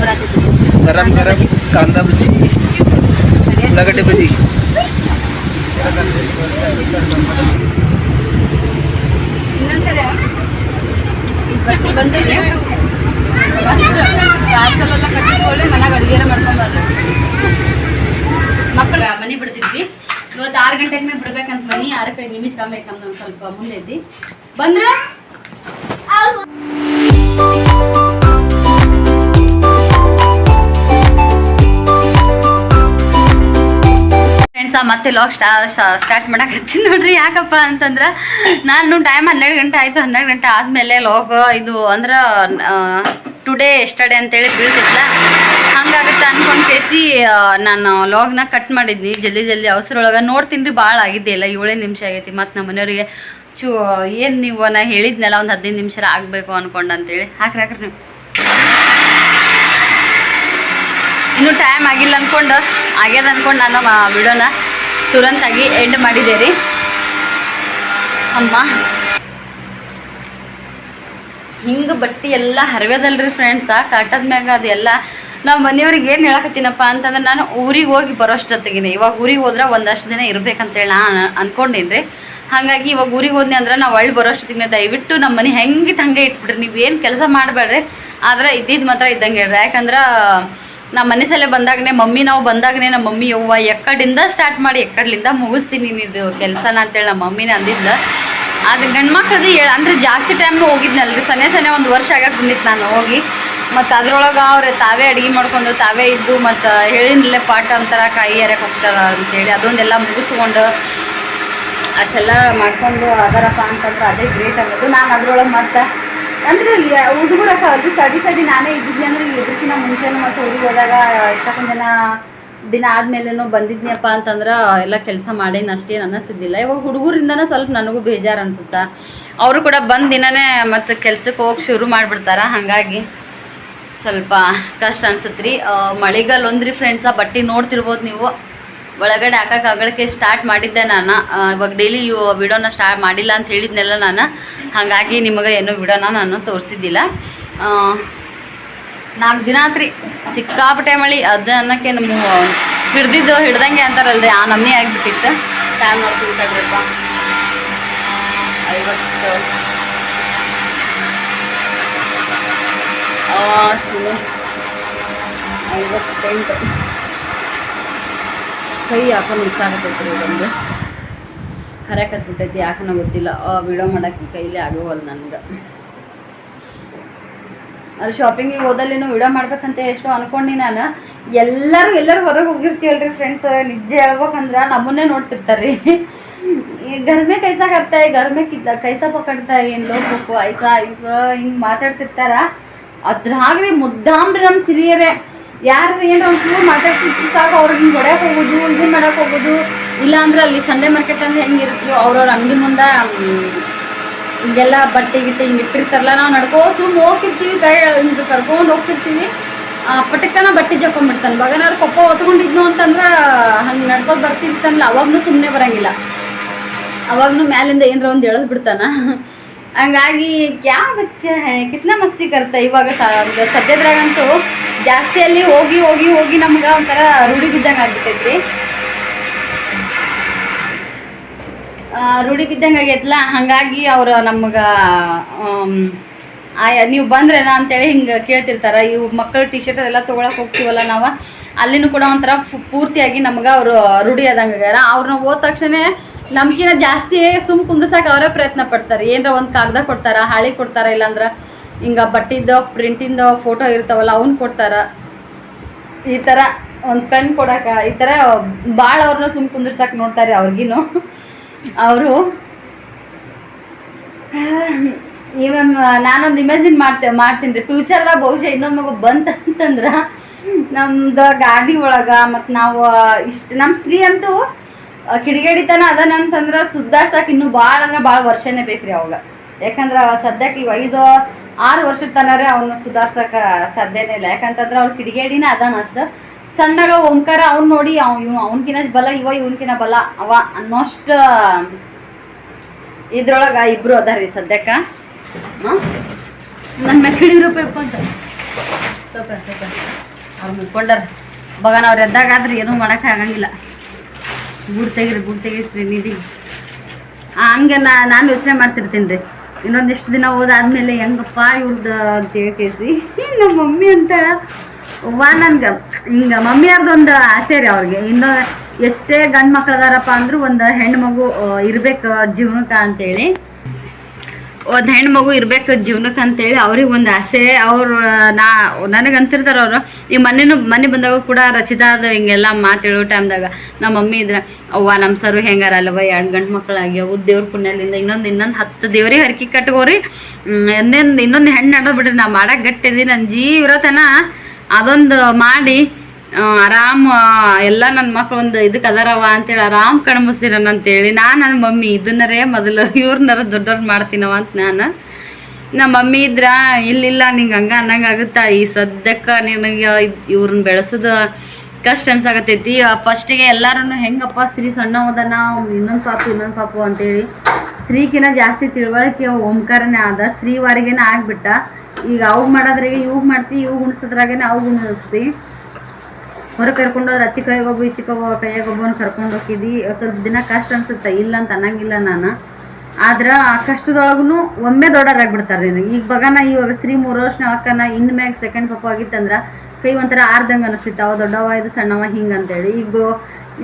ಬರಾತಿತ್ತು गरम कांदा भजी लगटे भजी ಮನೆಗೆ ಅಡುಗೆನ ಮನೆ ಬಿಡ್ತಿದ್ವಿ. ಇವತ್ತು ಆರು ಗಂಟೆಗೆ ಬಿಡ್ಬೇಕಂತ ಮನಿ ಆರಕ್ಕೆ ಐದು ನಿಮಿಷ ಕಮ್ಮಿ ಸ್ವಲ್ಪ ಮುಂದೆ ಇದ್ದಿ ಬಂದ್ರೆ? ಫ್ರೆಂಡ್ಸ ಮತ್ತೆ ಲಾಗ್ ಸ್ಟಾ ಸ್ಟಾರ್ಟ್ ಮಾಡಕತ್ತೀನಿ ನೋಡ್ರಿ. ಯಾಕಪ್ಪ ಅಂತಂದ್ರೆ ನಾನು ಟೈಮ್ ಹನ್ನೆರಡು ಗಂಟೆ ಆಯ್ತು. ಹನ್ನೆರಡು ಗಂಟೆ ಆದಮೇಲೆ ಲಾಗ್ ಇದು ಅಂದ್ರೆ ಟುಡೇ ಎಸ್ಟರ್ಡೇ ಅಂತೇಳಿ ಬೀಳ್ತಿಲ್ಲ ಹಂಗಾಗುತ್ತೆ ಅನ್ಕೊಂಡು ಕೇಸಿ ನಾನು ಲಾಗ್ನ ಕಟ್ ಮಾಡಿದ್ನಿ. ಜಲ್ದಿ ಜಲ್ದಿ ಅವಸರೊಳಗೆ ನೋಡ್ತೀನಿ ರೀ. ಭಾಳ ಆಗಿದ್ದೆ ಇಲ್ಲ ಏಳೇ ನಿಮಿಷ ಆಗೈತಿ. ಮತ್ತು ನಮ್ಮ ಮನೆಯವರಿಗೆ ಚೂ ಏನು ನೀವು ನಾ ಹೇಳಿದ್ನಲ್ಲ, ಒಂದು ಹದಿನೈದು ನಿಮಿಷ ಆಗಬೇಕು ಅಂದ್ಕೊಂಡು ಅಂತೇಳಿ. ಹಾಕ್ರಿ ಹಾಕ್ರಿ ನೀವು. ಇನ್ನೂ ಟೈಮ್ ಆಗಿಲ್ಲ ಅನ್ಕೊಂಡು, ಆಗ್ಯದ ಅನ್ಕೊಂಡು ನಾನು ವಿಡಿಯೋನ ತುರಂತಾಗಿ ಎಂಡ್ ಮಾಡಿದೆ ರೀ ಅಮ್ಮ. ಹಿಂಗೆ ಬಟ್ಟೆ ಎಲ್ಲ ಹರವ್ಯದಲ್ರಿ ಫ್ರೆಂಡ್ಸ ಕಾಟದ ಮ್ಯಾಗ ಅದೆಲ್ಲ. ನಾವು ಮನೆಯವ್ರಿಗೆ ಏನು ಹೇಳಕತ್ತೀನಪ್ಪ ಅಂತಂದ್ರೆ ನಾನು ಊರಿಗೆ ಹೋಗಿ ಬರೋಷ್ಟೊತ್ತಿಗಿನಿ. ಇವಾಗ ಊರಿಗೆ ಹೋದ್ರೆ ಒಂದಷ್ಟು ದಿನ ಇರ್ಬೇಕಂತೇಳಿ ನಾನು ಅನ್ಕೊಂಡೇನಿ ರೀ ಹಾಗಾಗಿ ಇವಾಗ ಊರಿಗೆ ಹೋದ್ನಿ ಅಂದ್ರೆ ನಾವು ಒಳ್ಳೆ ಬರೋಷ್ಟೊತ್ತಿಗೆ ದಯವಿಟ್ಟು ನಮ್ಮ ಮನೆ ಹೆಂಗಿತ್ತು ಹಂಗೆ ಇಟ್ಬಿಡ್ರಿ. ನೀವು ಏನು ಕೆಲಸ ಮಾಡಬೇಡ್ರಿ. ಆದ್ರೆ ಇದ್ದಿದ್ದು ಮಾತ್ರ ಇದ್ದಂಗೆ ಹೇಳ್ರಿ. ಯಾಕಂದ್ರೆ ನಮ್ಮ ಮನೆ ಸಲ ಬಂದಾಗನೇ, ಮಮ್ಮಿ ನಾವು ಬಂದಾಗನೇ ನಮ್ಮ ಮಮ್ಮಿ ಯವ್ವ ಎಕ್ಕಡಿಂದ ಸ್ಟಾರ್ಟ್ ಮಾಡಿ, ಎಕ್ಕಡ್ಲಿಂದ ಮುಗಿಸ್ತೀನಿ ಇದು ಕೆಲಸನ ಅಂತೇಳಿ ನಮ್ಮ ಮಮ್ಮಿನ ಅಂದಿದ್ದ ಅದು ಗಂಡು ಮಕ್ಕಳದ್ದು ಹೇಳ ಅಂದ್ರೆ ಜಾಸ್ತಿ ಟೈಮ್ನು ಹೋಗಿದ್ನಲ್ರಿ. ಸನೆ ಸನೆ ಒಂದು ವರ್ಷ ಆಗಕ್ಕೆ ಬಂದಿತ್ತು ನಾನು ಹೋಗಿ. ಮತ್ತು ಅದ್ರೊಳಗೆ ಅವ್ರೆ ತಾವೇ ಅಡುಗೆ ಮಾಡ್ಕೊಂಡು, ತಾವೇ ಇದ್ದು, ಮತ್ತು ಹೇಳಿನಲ್ಲೇ ಪಾಠ ಅಂತಾರ ಕಾಯಿ ಅರಕ್ಕೆ ಹೋಗ್ತಾರ ಅಂತೇಳಿ ಅದೊಂದೆಲ್ಲ ಮುಗಿಸ್ಕೊಂಡು, ಅಷ್ಟೆಲ್ಲ ಮಾಡ್ಕೊಂಡು, ಅದರಪ್ಪ ಅಂತಂದ್ರೆ ಅದೇ ಗ್ರೇಟ್ ಅನ್ನೋದು. ನಾನು ಅದರೊಳಗೆ ಮತ್ತೆ ಅಂದ್ರೆ ಹುಡುಗರು ಅದು ಸಡಿ ಸಡಿ ನಾನೇ ಇದ್ದಿದ್ನಿ ಅಂದ್ರೆ ಇದಕ್ಕಿಂತ ಮುಂಚೆನೂ ಮತ್ತು ಊರಿಗೆ ಹೋದಾಗ ಇಷ್ಟಕ್ಕೊಂದು ಜನ ದಿನ ಆದ್ಮೇಲೆನೂ ಬಂದಿದ್ನಿಯಪ್ಪ ಅಂತಂದ್ರೆ ಎಲ್ಲ ಕೆಲಸ ಮಾಡೇನು ಅಷ್ಟೇನು ಅನ್ನಿಸ್ತಿದ್ದಿಲ್ಲ. ಇವಾಗ ಹುಡುಗರಿಂದನೇ ಸ್ವಲ್ಪ ನನಗೂ ಬೇಜಾರು ಅನಿಸುತ್ತಾ? ಅವರು ಕೂಡ ಬಂದ ದಿನನೇ ಮತ್ತು ಕೆಲ್ಸಕ್ಕೆ ಹೋಗಿ ಶುರು ಮಾಡಿಬಿಡ್ತಾರ? ಹಾಗಾಗಿ ಸ್ವಲ್ಪ ಕಷ್ಟ ಅನ್ಸುತ್ತೆ ರೀ ಮಳೆಗಾಲ ಒಂದ್ರಿ ಫ್ರೆಂಡ್ಸ ಬಟ್ಟೆ ನೋಡ್ತಿರ್ಬೋದು ನೀವು. ಒಳಗಡೆ ಹಾಕಕ್ಕೆ ಆಗೋಕ್ಕೆ ಸ್ಟಾರ್ಟ್ ಮಾಡಿದ್ದೆ ನಾನು. ಇವಾಗ ಡೈಲಿ ವಿಡಿಯೋನ ಸ್ಟಾರ್ಟ್ ಮಾಡಿಲ್ಲ ಅಂತ ಹೇಳಿದ್ನೆಲ್ಲ ನಾನು. ಹಾಗಾಗಿ ನಿಮಗೆ ಏನು ವಿಡಿಯೋನ ನಾನು ತೋರಿಸಿದ್ದಿಲ್ಲ. ನಾಲ್ಕು ದಿನ ಆತ್ರಿ. ಸಿಕ್ಕಾಪಟ್ಟೆ ಮಳಿ. ಅದು ಅನ್ನಕ್ಕೆ ನಮ್ಮ ಹಿಡ್ದಿದ್ದು ಹಿಡ್ದಂಗೆ ಅಂತಾರಲ್ರಿ. ಆ ನಮ್ನಿ ಆಗಿಬಿಟ್ಟಿತ್ತು. ಟೈಮ್ ನೋಡ್ತೀವಿ ತಡ್ರಪ್ಪ ಐವತ್ತು. ಐವತ್ತೆಂಟು. ಕೈ ಯಾಕೋ ನುಗ್ಸಾಕತ್ತೈತೆ ರೀ ಇದೊಂದು ಹರಕತ್ಬಿಟ್ಟೈತಿ ಯಾಕನೋ ಗೊತ್ತಿಲ್ಲ. ವಿಡಿಯೋ ಮಾಡೋಕ್ಕೆ ಕೈಲೇ ಆಗೋವಲ್ಲ ನನಗೆ ಅದು ಶಾಪಿಂಗಿಗೆ ಹೋದಲ್ಲಿನೂ ವಿಡಿಯೋ ಮಾಡ್ಬೇಕಂತ ಎಷ್ಟೋ ಅನ್ಕೊಂಡು ನಾನು. ಎಲ್ಲರೂ ಎಲ್ಲರೂ ಹೊರಗೆ ಹೋಗಿರ್ತೀವಲ್ರಿ ಫ್ರೆಂಡ್ಸ್ ನಿಜ ಹೇಳ್ಬೇಕಂದ್ರೆ ನಮ್ಮನ್ನೇ ನೋಡ್ತಿರ್ತಾರೆ ರೀ ಗರ್ಮೆ ಕೈಸಾ ಕರ್ತಾ ಗರ್ಮೆ ಕಿತ್ತ, ಕೈಸಾ ಪಕಡ್ತಾ ಏನು ಲೋಕಪ್ಪು ಐಸಾ ಐಸಾ ಹಿಂಗೆ ಮಾತಾಡ್ತಿರ್ತಾರ. ಅದ್ರಾಗ್ರಿ ಮುದ್ದಾಮ್ರಿ ನಮ್ಮ ಸಿರಿಯರೇ ಯಾರು ಏನೋ ಒಂಚೂರು ಮಾತಾಡ್ತಿದ್ರು ಸಾಕು, ಅವ್ರಿಗೆ ಹಿಂಗೆ ಹೋಗೋದು ಇದನ್ನ ಮಾಡಕ್ಕೆ ಹೋಗೋದು. ಇಲ್ಲ ಅಂದ್ರೆ ಅಲ್ಲಿ ಸಂಡೆ ಮಾರ್ಕೆಟ್ ಅಂದ್ರೆ ಹೆಂಗೆ ಇರ್ತೀವೋ ಅವ್ರವ್ರ ಅಂಗಡಿ ಮುಂದೆ ಹಿಂಗೆಲ್ಲ ಬಟ್ಟೆ ಗಿಟ್ಟೆ ಹಿಂಗೆ ಇಟ್ಟಿರ್ತಾರಲ್ಲ, ನಾವು ನಡ್ಕೋ ಸುಮ್ಮ ಹೋಗ್ತಿರ್ತೀವಿ ಕೈ ಹಿಂಗೆ ಕರ್ಕೊಂಡು ಹೋಗ್ತಿರ್ತೀವಿ. ಪಟಕ್ಕನ ಬಟ್ಟೆ ಜಕೊಂಡ್ಬಿಡ್ತಾನೆ ಬಗನಾರು ಕೊಪ್ಪ ಹೊತ್ಕೊಂಡಿದ್ನು ಅಂತಂದ್ರೆ, ಹಂಗೆ ನಡ್ಕೊಂಡು ಬರ್ತಿರ್ತಾನಲ್ಲ, ಅವಾಗ್ನೂ ಸುಮ್ಮನೆ ಬರಂಗಿಲ್ಲ. ಅವಾಗ್ನು ಮ್ಯಾಲಿಂದ ಏನರ ಒಂದು ಎಳೆದು ಬಿಡ್ತಾನ. ಹಂಗಾಗಿ ಕ್ಯಾ ಬಚ್ಚ ಕಿತ್ನ ಮಸ್ತಿ ಕರ್ತ ಇವಾಗ ಸದ್ಯದ್ರಾಗಂತೂ ಜಾಸ್ತಿ ಅಲ್ಲಿ ಹೋಗಿ ಹೋಗಿ ಹೋಗಿ ನಮ್ಗೆ ಒಂಥರ ರೂಢಿ ಬಿದ್ದಂಗೆ ಆಗ್ಬಿಟ್ಟೈತ್ರಿ. ಆ, ರೂಢಿ ಬಿದ್ದಂಗೆ ಆಗೈತಲ್ಲ ಹಾಗಾಗಿ ಅವ್ರು ನಮ್ಗೆ ಆಯ್ ನೀವು ಬಂದ್ರೇನ ಅಂತೇಳಿ ಹಿಂಗೆ ಕೇಳ್ತಿರ್ತಾರೆ. ಇವು ಮಕ್ಕಳು ಟಿ ಶರ್ಟ್ ಎಲ್ಲ ತೊಗೊಳಕ್ಕೆ ಹೋಗ್ತೀವಲ್ಲ ನಾವು? ಅಲ್ಲಿನೂ ಕೂಡ ಒಂಥರ ಪೂರ್ತಿಯಾಗಿ ನಮ್ಗೆ ಅವರು ರೂಢಿ ಆದಂಗೆ ಅವ್ರನ್ನ ಹೋದ ತಕ್ಷಣ ನಮ್ಗಿನ ಜಾಸ್ತಿ ಸುಮ್ ಕುಂದ್ರಸಕ್ಕೆ ಅವರೇ ಪ್ರಯತ್ನ ಪಡ್ತಾರೆ. ಏನರ ಒಂದು ಕಾಗದ ಕೊಡ್ತಾರ, ಹಾಳಿ ಕೊಡ್ತಾರ, ಇಲ್ಲಾಂದ್ರೆ ಹಿಂಗ ಬಟ್ಟಿದ್ದ ಪ್ರಿಂಟಿಂದ ಫೋಟೋ ಇರ್ತಾವಲ್ಲ, ಅವನ್ ಕೊಡ್ತಾರ. ಈ ಥರ ಒಂದು ಪೆನ್ ಕೊಡಕ, ಈ ಥರ ಭಾಳ ಅವ್ರನ್ನ ಸುಮ್ ಕುಂದ್ರಸಕ್ಕೆ ನೋಡ್ತಾರೆ ಅವ್ರಿಗಿನ್ನು. ಅವರು. ಇವನ್ ನಾನೊಂದು ಇಮ್ಯಾಜಿನ್ ಮಾಡ್ತೇವೆ ಮಾಡ್ತೀನಿ ರೀ. ಫ್ಯೂಚರ್ದಾಗ ಬಹುಶಃ ಇನ್ನೊಂದು ಮಗು ಬಂತಂತಂದ್ರೆ ನಮ್ದು ಗಾಡಿ ಒಳಗೆ ಮತ್ತು ನಾವು ಇಷ್ಟು ನಮ್ಮ ಸ್ತ್ರೀ ಅಂತೂ ಕಿಡಿಗೇಡಿತನ ಅದನಂತಂದ್ರೆ ಸುಧಾರ್ಸಕ್ಕೆ ಇನ್ನೂ ಭಾಳ ಅಂದ್ರೆ ಭಾಳ ವರ್ಷನೇ ಬೇಕ್ರಿ ಅವಾಗ. ಯಾಕಂದ್ರೆ ಸದ್ಯಕ್ಕೆ ಇವ ಐದು, ಆರು ವರ್ಷದ ತನರೇ ಅವನ್ನ ಸುಧಾರ್ಸಕ್ಕೆ ಸಾಧ್ಯನೇ ಇಲ್ಲ. ಯಾಕಂತಂದ್ರೆ ಅವ್ರ ಕಿಡಿಗೇಡಿನ ಅದಾನ ಅಷ್ಟ. ಸಣ್ಣಗ ಓಂಕಾರ ಅವ್ನು ನೋಡಿ ಅವ್ ಇವ್ ಅವನ್ಕಿನ ಬಲ, ಇವ ಇವನ್ಕಿನ ಬಲ, ಅವ ಅನ್ನೋಷ್ಟ ಇದ್ರೊಳಗ ಇಬ್ರು ಅದಾರಿ ಸದ್ಯಕ್ಕ. ನನ್ನ ಕಿಡಿ ರೂಪಾಯಿ ಮುಕ್ಕೊಂಡಾರ ಬಗನ ಅವ್ರು ಎದ್ದಾಗಾದ್ರೆ ಏನೂ ಮಾಡಕ್ಕೆ ಆಗಂಗಿಲ್ಲ. ಗೂಡು ತೆಗಿರಿ ಗೂಡು ತೆಗಿಸ್ರಿ ನಿಧಿ ಹಂಗೆ ನಾ, ನಾನು ಯೋಚನೆ ಮಾಡ್ತಿರ್ತೀನಿ ರೀ. ಇನ್ನೊಂದಿಷ್ಟು ದಿನ ಓದಾದ್ಮೇಲೆ ಹೆಂಗಪ್ಪ ಇವ್ರದ್ದು ಅಂತ ಹೇಳ್ಕೇಸಿ. ನಮ್ಮ ಮಮ್ಮಿ ಅಂತ ಅವ್ವ, ನನ್ಗೆ, ಹಿಂಗೆ ಮಮ್ಮಿಯವ್ರದ್ದೊಂದು ಆಸೆ ರೀ ಅವ್ರಿಗೆ. ಇನ್ನು ಎಷ್ಟೇ ಗಂಡು ಮಕ್ಳು ಅದಾರಪ್ಪ ಅಂದ್ರೂ ಒಂದು ಹೆಣ್ಣು ಮಗು ಇರ್ಬೇಕು ಜೀವನಕ್ಕೆ ಅಂತೇಳಿ. ಒಂದು ಹೆಣ್ಣು ಮಗು ಇರ್ಬೇಕು ಜೀವನಕ್ಕೆ ಅಂತೇಳಿ ಅವ್ರಿಗೆ ಒಂದು ಆಸೆ. ಅವರು ನಾ ನನಗೆ ಅಂತಿರ್ತಾರೆ ಅವರು. ಈ ಮನೆನೂ ಮನೆ ಬಂದಾಗ ಕೂಡ ರಚಿತಾ ಅದ ಹಿಂಗೆಲ್ಲ ಮಾತೇಳೋ ಟೈಮ್ದಾಗ ನಮ್ಮ ಮಮ್ಮಿ ಇದ್ರೆ, ಅವ್ವ ನಮ್ಮ ಸರು ಹೆಂಗಾರ ಅಲ್ಲವ ಎರಡು ಗಂಡು ಮಕ್ಕಳಾಗ್ಯಾವು ದೇವ್ರ ಪುಣ್ಯಲಿಂದ ಇನ್ನೊಂದು ಇನ್ನೊಂದು ಹತ್ತು ದೇವ್ರಿಗೆ ಹರಕಿ ಕಟ್ಕೋರಿ ಇನ್ನೊಂದು ಇನ್ನೊಂದು ಹೆಣ್ಣು ನಡೋ ಬಿಡ್ರಿ, ನಾ ಮಾಡಕ್ಕೆ ಗಟ್ಟಿದ್ದೀನಿ ನನ್ನ ಜೀವ ಇರತನ ಅದೊಂದು ಮಾಡಿ ಆರಾಮ್ ಎಲ್ಲ ನನ್ನ ಮಕ್ಳು ಒಂದು ಇದಕ್ಕೆ ಅದಾರವ ಅಂತೇಳಿ ಆರಾಮ್ ಅಂತ ಅಂತೇಳಿ ನಾನು ನನ್ನ ಮಮ್ಮಿ ಇದನ್ನರೇ ಮೊದಲು ಇವ್ರನ್ನರ ದೊಡ್ಡವ್ರು ಮಾಡ್ತೀನವ ಅಂತ ನಾನು. ನಮ್ಮ ಮಮ್ಮಿ ಇದ್ರ, ಇಲ್ಲಿಲ್ಲ, ನಿಂಗೆ ಹಂಗೆ ಅನ್ನಂಗ ಆಗುತ್ತಾ? ಈ ಸದ್ಯಕ್ಕೆ ನಿನಗೆ ಇವ್ರನ್ನ ಬೆಳೆಸೋದು ಕಷ್ಟ ಅನ್ಸಾಕತ್ತೈತಿ. ಫಸ್ಟಿಗೆ ಎಲ್ಲರೂ ಹೆಂಗಪ್ಪ ಸ್ತ್ರೀ ಸಣ್ಣ ಹೋದನ ಇನ್ನೊಂದು ಪಾಪು ಇನ್ನೊಂದು ಪಾಪು ಅಂತೇಳಿ. ಸ್ತ್ರೀಕಿನ ಜಾಸ್ತಿ ತಿಳುವಳಿಕೆ, ಓಂಕಾರನೇ ಆದ. ಸ್ತ್ರೀವಾರಿಗೇನೆ ಆಗ್ಬಿಟ್ಟ. ಈಗ ಅವಾಗ ಮಾಡೋದ್ರಾಗೆ ಇವಾಗ ಮಾಡ್ತಿ ಇವು ಉಣಿಸೋದ್ರಾಗೇನೆ ಅವಾಗ ಉಣಿಸ್ತಿ ಹೊರಗೆ ಕರ್ಕೊಂಡು ಹೋದ್ರೆ ಅಚ್ಚಿ ಕೈಗೆ ಒಬ್ಬ ಈಚೆ ಹೋಗೋ, ಕೈಯಾಗ ಒಬ್ಬನ ಕರ್ಕೊಂಡು ಹೋಗಿದ್ದಿ. ಸ್ವಲ್ಪ ದಿನ ಕಷ್ಟ ಅನ್ಸುತ್ತೆ, ಇಲ್ಲ ಅಂತ ಅನ್ನಂಗಿಲ್ಲ ನಾನು. ಆದ್ರೆ ಆ ಕಷ್ಟದೊಳಗೂ ಒಮ್ಮೆ ದೊಡ್ಡರಾಗ್ಬಿಡ್ತಾರೆ ಈಗ ಬಗನ ಇವಾಗ ಶ್ರೀ ಮೂರು ವರ್ಷ ಅಕ್ಕನ, ಇನ್ ಮ್ಯಾಗ ಸೆಕೆಂಡ್ ಪಾಪ ಆಗಿತ್ತಂದ್ರೆ ಕೈ ಒಂಥರ ಆರ್ದಂಗೆ ಅನಿಸ್ತಿತ್ತು. ಅವ ದೊಡ್ಡವ ಇದು, ಸಣ್ಣವ ಹಿಂಗೆ ಅಂತೇಳಿ. ಈಗ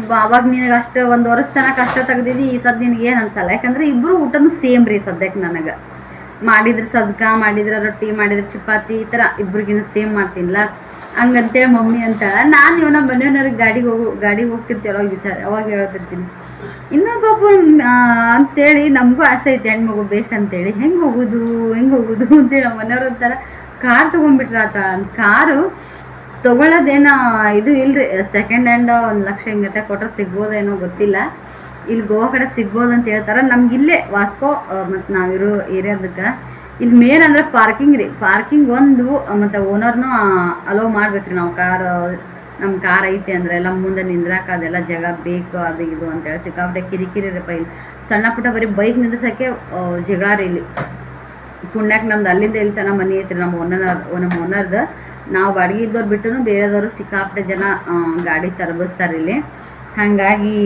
ಈಗ ಅವಾಗ ನಿನಗೆ ಅಷ್ಟು ಒಂದು ವರ್ಷ ತನಕ ಕಷ್ಟ ತೆಗ್ದಿದ್ದಿ ಈ ಸದ್ ನಿನಗೆ ಏನು ಅನ್ಸಲ್ಲ. ಯಾಕಂದ್ರೆ ಇಬ್ಬರು ಊಟನೂ ಸೇಮ್ ರೀ ಸದ್ಯಕ್ಕೆ ನನಗೆ. ಮಾಡಿದ್ರೆ ಸಜ್ಕ ಮಾಡಿದ್ರೆ ರೊಟ್ಟಿ, ಮಾಡಿದ್ರೆ ಚಪಾತಿ, ಈ ಥರ ಇಬ್ರಿಗಿನ ಸೇಮ್ ಮಾಡ್ತೀನಿಲ್ಲ ಹಂಗಂತೇಳಿ ಮಮ್ಮಿ ಅಂತ. ನಾನು ಇವನ ಮನೆಯವ್ರಿಗೆ ಗಾಡಿಗೆ ಹೋಗು, ಗಾಡಿಗೆ ಹೋಗ್ತಿರ್ತೀವಲ್ಲ ವಿಚಾರ, ಅವಾಗ ಹೇಳ್ತಿರ್ತೀನಿ. ಇನ್ನೊಬ್ಬ ಅಂತೇಳಿ ನಮಗೂ ಆಸೆ ಐತೆ, ಹೆಣ್ಮಗು ಬೇಕಂತೇಳಿ. ಹೆಂಗೆ ಹೋಗೋದು ಹೆಂಗೆ ಹೋಗೋದು ಅಂತೇಳಿ ನಮ್ಮ ಮನೆಯವ್ರ ಒಂಥರ ಕಾರ್ ತೊಗೊಂಡ್ಬಿಟ್ರ ಆತ. ಕಾರು ತೊಗೊಳ್ಳೋದೇನೋ ಇದು ಇಲ್ರಿ. ಸೆಕೆಂಡ್ ಹ್ಯಾಂಡ್ ಒಂದು ಲಕ್ಷ ಹಿಂಗತೆ ಕೊಟ್ಟರೆ ಸಿಗ್ಬೋದೇನೋ ಗೊತ್ತಿಲ್ಲ. ಇಲ್ಲಿ ಗೋವಾ ಕಡೆ ಸಿಗ್ಬೋದು ಅಂತ ಹೇಳ್ತಾರೆ. ನಮ್ಗೆ ಇಲ್ಲೇ ವಾಸ್ಕೋ ಮತ್ತು ನಾವಿರೋ ಏರಿಯಾದಕ್ಕೆ. ಇಲ್ಲಿ ಮೇನ್ ಅಂದ್ರೆ ಪಾರ್ಕಿಂಗ್ ರೀ. ಪಾರ್ಕಿಂಗ್ ಒಂದು, ಮತ್ತು ಓನರ್ನು ಅಲೋ ಮಾಡ್ಬೇಕ್ರಿ ನಾವು ಕಾರ್ ನಮ್ಮ ಕಾರ್ ಐತೆ ಅಂದ್ರೆ ಎಲ್ಲ ಮುಂದೆ ನಿಂದ್ರಾಕ ಅದೆಲ್ಲ ಜಾಗ ಬೇಕು, ಅದು ಇದು ಅಂತೇಳಿ ಸಿಕ್ಕಾಪಟ್ಟೆ ಕಿರಿಕಿರಿ ರೀ ಪೈ ಸಣ್ಣ ಪುಟ್ಟ ಬರೀ ಬೈಕ್ ನಿಂದ್ರಸಕ್ಕೆ ಜಗಳ ರೀ ಇಲ್ಲಿ. ಪುಣ್ಯಕ್ಕೆ ನಮ್ದು ಅಲ್ಲಿಂದ ಇಲ್ಲಿ ತನ ಮನೆ ಐತ್ರಿ ನಮ್ಮ ಓನರ್ ನಮ್ಮ ಓನರ್ದು ನಾವು ಬಾಡಿಗೆ ಇದ್ದವ್ರು ಬಿಟ್ಟು ಬೇರೆದವರು ಸಿಕ್ಕಾಪಟ್ಟೆ ಜನ ಗಾಡಿ ತರಬಿಸ್ತಾರೆ ಇಲ್ಲಿ. ಹಾಗಾಗಿ